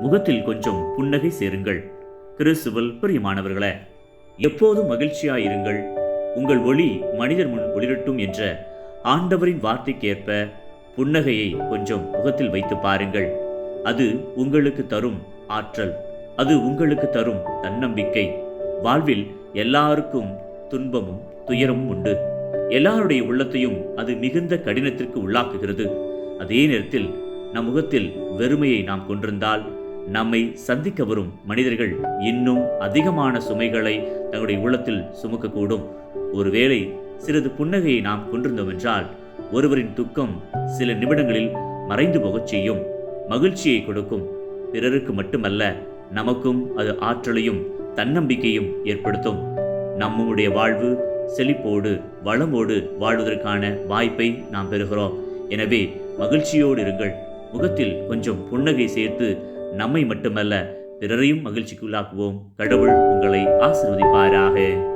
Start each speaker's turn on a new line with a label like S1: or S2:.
S1: முகத்தில் கொஞ்சம் புன்னகை சேருங்கள். கிறிஸ்துவல் பிரியமானவர்களே எப்போதும் மகிழ்ச்சியாயிருங்கள். உங்கள் ஒளி மனிதர் முன் ஒளிரட்டும் என்ற ஆண்டவரின் வார்த்தைக்கேற்ப புன்னகையை கொஞ்சம் முகத்தில் வைத்து பாருங்கள். அது உங்களுக்கு தரும் ஆற்றல் அது உங்களுக்கு தரும் தன்னம்பிக்கை. வாழ்வில் எல்லாருக்கும் துன்பமும் துயரமும் உண்டு. எல்லாருடைய உள்ளத்தையும் அது மிகுந்த கடினத்திற்கு உள்ளாக்குகிறது. அதே நேரத்தில் நம் முகத்தில் வெறுமையை நாம் கொண்டிருந்தால் நம்மை சந்திக்க வரும் மனிதர்கள் இன்னும் அதிகமான சுமைகளை தங்களுடைய உள்ளத்தில் சுமக்கக்கூடும். ஒருவேளை சிறிது புன்னகையை நாம் கொண்டிருந்தோம் என்றால் ஒருவரின் துக்கம் சில நிமிடங்களில் மறைந்து போகச் செய்யும் மகிழ்ச்சியை கொடுக்கும். பிறருக்கு மட்டுமல்ல நமக்கும் அது ஆற்றலையும் தன்னம்பிக்கையும் ஏற்படுத்தும். நம்முடைய வாழ்வு செழிப்போடு வளமோடு வாழ்வதற்கான வாய்ப்பை நாம் பெறுகிறோம். எனவே மகிழ்ச்சியோடு இருங்கள். முகத்தில் கொஞ்சம் புன்னகை சேர்த்து நம்மை மட்டுமல்ல பிறரையும் மகிழ்ச்சிக்குள்ளாக்குவோம். கடவுள் உங்களை ஆசிர்வதிப்பாராக.